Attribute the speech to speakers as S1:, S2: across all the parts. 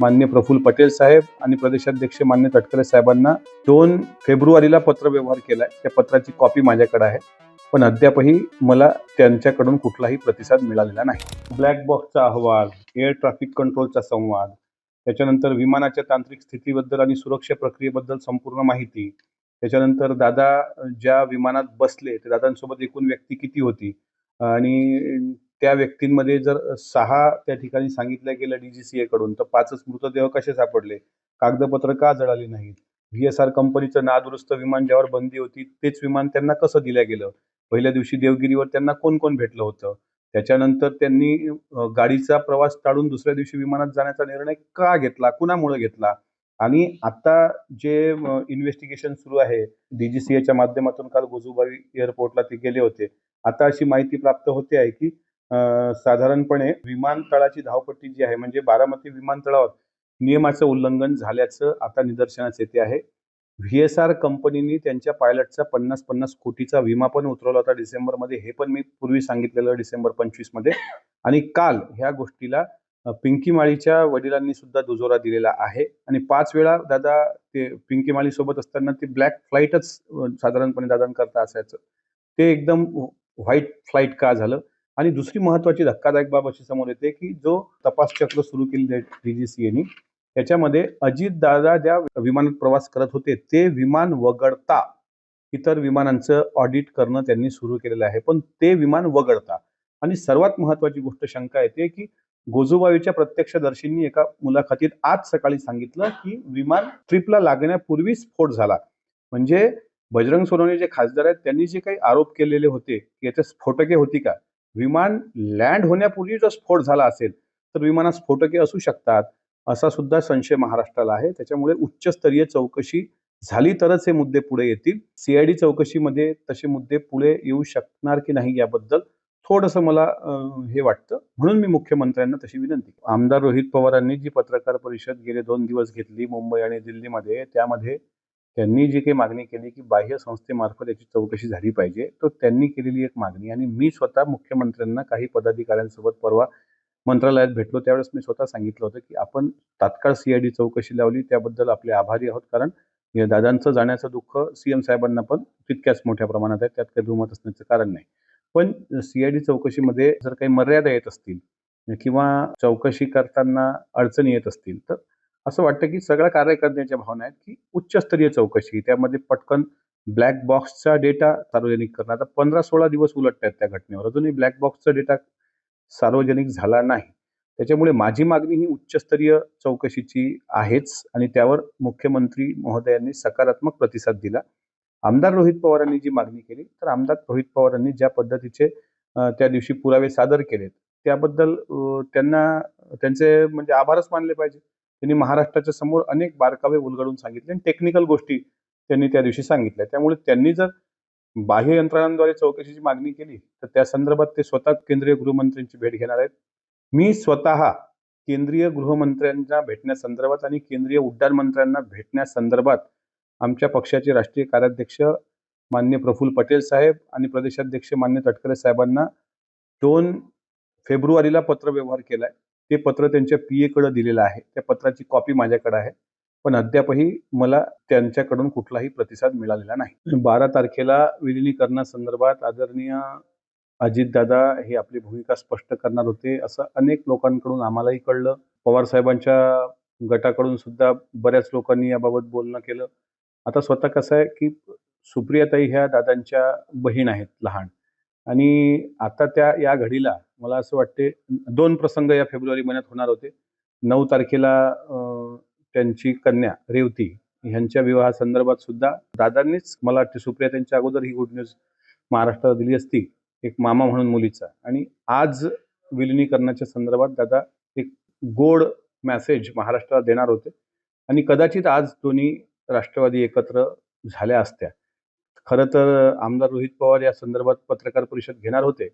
S1: मान्य प्रफुल्ल पटेल साहेब आणि प्रदेशाध्यक्ष मान्य तटकरे साहेबांना दोन फेब्रुवारीला पत्र व्यवहार केलाय. त्या पत्राची कॉपी माझ्याकडे आहे. पण अद्यापही मला त्यांच्याकडून कुठलाही प्रतिसाद मिळालेला नाही. ब्लॅक बॉक्सचा अहवाल एअर ट्रॅफिक कंट्रोलचा संवाद त्याच्यानंतर विमानाच्या तांत्रिक स्थितीबद्दल आणि सुरक्षा प्रक्रियेबद्दल संपूर्ण माहिती त्याच्यानंतर दादा ज्या विमानात बसले त्या दादांसोबत एकूण व्यक्ती किती होती आणि त्या व्यक्तींमध्ये जर सहा त्या ठिकाणी सांगितलं गेलं डीजीसीए कडून तर पाचच मृतदेह कसे सापडले? कागदपत्र का जळाली नाहीत? व्ही एस आर कंपनीचं नादुरुस्त विमान ज्यावर बंदी होती तेच विमान त्यांना कसं दिलं गेलं? पहिल्या दिवशी देवगिरीवर त्यांना कोण कोण भेटलं होतं? त्याच्यानंतर त्यांनी गाडीचा प्रवास टाळून दुसऱ्या दिवशी विमानात जाण्याचा निर्णय का घेतला? कुणामुळे घेतला? आणि आता जे इन्व्हेस्टिगेशन सुरू आहे डीजीसीएच्या माध्यमातून काल गोजूबाई एअरपोर्टला ते गेले होते. आता अशी माहिती प्राप्त होते आहे की साधारणपणे विमानतळाची धावपट्टी जी आहे म्हणजे बारामती विमानतळावर नियमाचं उल्लंघन झाल्याचं आता निदर्शनास येते आहे. व्ही एस आर कंपनीने त्यांच्या पायलटचा पन्नास पन्नास कोटीचा विमा पण उतरवला होता डिसेंबरमध्ये. हे पण मी पूर्वी सांगितलेलं डिसेंबर पंचवीसमध्ये आणि काल ह्या गोष्टीला पिंकी माळीच्या वडिलांनी सुद्धा दुजोरा दिलेला आहे. आणि पाच वेळा दादा ते पिंकी माळी सोबत असताना ते ब्लॅक फ्लाईटच साधारणपणे दादांकरता असायचं. ते एकदम व्हाईट फ्लाईट का झालं? आणि दुसरी महत्वाची धक्कादायक बाब अशी समोर येते की जो तपास चक्र सुरू केली डीजीसीएनी त्याच्यामध्ये अजित दादा ज्या विमानात प्रवास करत होते ते विमान वगळता. इतर विमानांचं ऑडिट करणं त्यांनी सुरू केलेलं आहे पण ते विमान वगळता. आणि सर्वात महत्वाची गोष्ट शंका येते की गोजूबाईच्या प्रत्यक्षदर्शींनी एका मुलाखतीत आज सकाळी सांगितलं की विमान ट्रिपला लागण्यापूर्वी स्फोट झाला. म्हणजे बजरंग सोनवणे जे खासदार आहेत त्यांनी जे काही आरोप केलेले होते की याच्यात स्फोटके होती का? विमान लँड होण्यापूर्वी जर स्फोट झाला असेल तर विमानात स्फोटके असू शकतात. असा सुद्धा संशय महाराष्ट्राला आहे. त्याच्यामुळे उच्चस्तरीय चौकशी झाली तरच हे मुद्दे पुढे येतील. सीआयडी चौकशीमध्ये तसे मुद्दे पुढे येऊ शकणार की नाही याबद्दल थोडंसं मला हे वाटतं. म्हणून मी मुख्यमंत्र्यांना तशी विनंती आमदार रोहित पवारांनी जी पत्रकार परिषद गेले दोन दिवस घेतली मुंबई आणि दिल्लीमध्ये त्यामध्ये त्यांनी जी काही मागणी केली की बाह्य संस्थेमार्फत याची चौकशी झाली पाहिजे तर त्यांनी केलेली एक मागणी. आणि मी स्वतः मुख्यमंत्र्यांना काही पदाधिकाऱ्यांसोबत परवा मंत्रालयात भेटलो त्यावेळेस मी स्वतः सांगितलं होतं की आपण तात्काळ सीआयडी चौकशी लावली त्याबद्दल आपले आभारी आहोत. कारण या दादांचं जाण्याचं दुःख सीएम साहेबांना पण तितक्याच मोठ्या प्रमाणात आहे त्यात काही दुमत असण्याचं कारण नाही. पण सीआयडी चौकशीमध्ये जर काही मर्यादा येत असतील किंवा चौकशी करताना अडचणी येत असतील तर असं वाटतं की सगळ्या कार्यकर्त्यांच्या भावना आहेत की उच्चस्तरीय चौकशी त्यामध्ये पटकन ब्लॅक बॉक्सचा डेटा सार्वजनिक करणं. आता पंधरा सोळा दिवस उलटत आहेत त्या घटनेवर. अजूनही ब्लॅक बॉक्सचा डेटा सार्वजनिक झाला नाही. त्याच्यामुळे माझी मागणी ही उच्चस्तरीय चौकशीची आहेच आणि त्यावर मुख्यमंत्री महोदयांनी सकारात्मक प्रतिसाद दिला. आमदार रोहित पवारांनी जी मागणी केली तर आमदार रोहित पवारांनी ज्या पद्धतीचे त्या दिवशी पुरावे सादर केलेत त्याबद्दल त्यांना त्यांचे म्हणजे आभारच मानले पाहिजे. त्यांनी महाराष्ट्राच्या समोर अनेक बारकावे उलगडून सांगितले आणि टेक्निकल गोष्टी त्यांनी त्या दिवशी सांगितल्या. त्यामुळे त्यांनी जर बाह्य यंत्रणांद्वारे चौकशीची मागणी केली तर त्या संदर्भात ते स्वतः केंद्रीय गृहमंत्र्यांची भेट घेणार आहेत. मी स्वतः केंद्रीय गृहमंत्र्यांना भेटण्यासंदर्भात आणि केंद्रीय उड्डाण मंत्र्यांना भेटण्यासंदर्भात आमच्या पक्षाचे राष्ट्रीय कार्याध्यक्ष मान्य प्रफुल्ल पटेल साहेब आणि प्रदेशाध्यक्ष मान्य तटकरे साहेबांना दोन फेब्रुवारीला पत्रव्यवहार केला केलाय. ते पत्र त्यांच्या पीए कडे दिलेलं आहे. त्या पत्राची कॉपी माझ्याकडे आहे. पण अद्यापही मला त्यांच्याकडून कुठलाही प्रतिसाद मिळालेला नाही. बारा तारखेला विलिनीकरणासंदर्भात आदरणीय अजितदादा हे आपली भूमिका स्पष्ट करणार होते असं अनेक लोकांकडून आम्हालाही कळलं. पवार साहेबांच्या गटाकडून सुद्धा बऱ्याच लोकांनी याबाबत बोलणं केलं. आता स्वतः कसं आहे की सुप्रियाताई ह्या दादांच्या बहीण आहेत लहान. आणि आता त्या या घडीला मला असं वाटते दोन प्रसंग या फेब्रुवारी महिन्यात होणार होते. नऊ तारखेला त्यांची कन्या रेवती ह्यांच्या विवाहासंदर्भात सुद्धा दादांनीच मला वाटते सुप्रिया त्यांच्या अगोदर ही गुड न्यूज महाराष्ट्राला दिली असती एक मामा म्हणून मुलीचा. आणि आज विलिनीकरणाच्या संदर्भात दादा एक गोड मेसेज महाराष्ट्राला देणार होते. आणि कदाचित आज दोन्ही राष्ट्रवादी एकत्र झाल्या असत्या. खरं तर आमदार रोहित पवार या संदर्भात पत्रकार परिषद घेणार होते.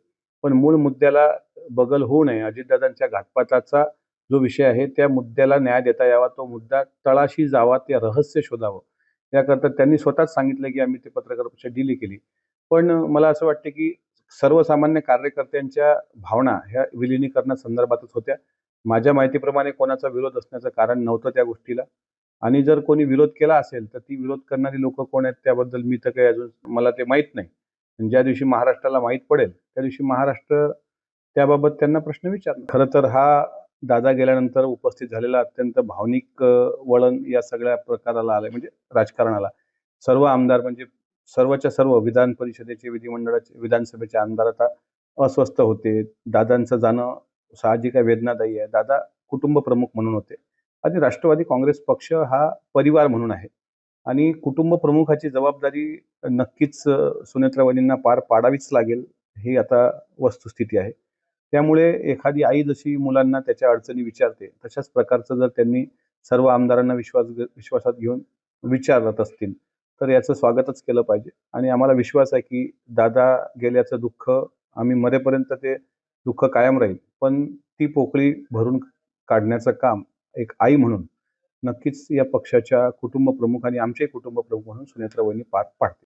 S1: पण मूळ मुद्द्याला बगल होऊ नये. अजितदादांच्या घातपाताचा जो विषय आहे त्या मुद्द्याला न्याय देता यावा. तो मुद्दा तळाशी जावा ते रहस्य शोधावं. याकरता त्यांनी स्वतःच सांगितलं की आम्ही ते पत्रकार परिषद डिली केली. पण मला असं वाटतं की सर्वसामान्य कार्यकर्त्यांच्या भावना ह्या विलिनीकरणासंदर्भातच होत्या. माझ्या माहितीप्रमाणे कोणाचा विरोध असण्याचं कारण नव्हतं त्या गोष्टीला. आणि जर कोणी विरोध केला असेल तर ती विरोध करणारी लोक कोण आहेत त्याबद्दल मी तर काही अजून मला ते माहीत नाही. ज्या दिवशी महाराष्ट्राला माहीत पडेल त्या दिवशी महाराष्ट्र त्याबाबत त्यांना प्रश्न विचारणार. खरं तर हा दादा गेल्यानंतर उपस्थित झालेला अत्यंत भावनिक वळण या सगळ्या प्रकाराला आलं म्हणजे राजकारणाला. सर्व आमदार म्हणजे सर्वच्या सर्व विधान परिषदेचे विधिमंडळाचे विधानसभेचे आमदार आता अस्वस्थ होते. दादांचं जाणं साहजिक आहे वेदनादायी आहे. दादा कुटुंब प्रमुख म्हणून होते. आणि राष्ट्रवादी काँग्रेस पक्ष हा परिवार म्हणून आहे. आणि कुटुंब प्रमुखाची जबाबदारी नक्कीच सुनेत्रावादींना पार पाडावीच लागेल ही आता वस्तुस्थिती आहे. त्यामुळे एखादी आई जशी मुलांना त्याच्या अडचणी विचारते तशाच प्रकारचं जर त्यांनी सर्व आमदारांना विश्वास विश्वासात घेऊन विचारत असतील तर याचं स्वागतच केलं पाहिजे. आणि आम्हाला विश्वास आहे की दादा गेल्याचं दुःख आम्ही मरेपर्यंत ते दुःख कायम राहील. पण ती पोकळी भरून काढण्याचं काम एक आई म्हणून नक्कीच या पक्षाच्या कुटुंब प्रमुख आणि आमचे कुटुंब प्रमुख म्हणून सुनेत्राबाईंनी पार पाडते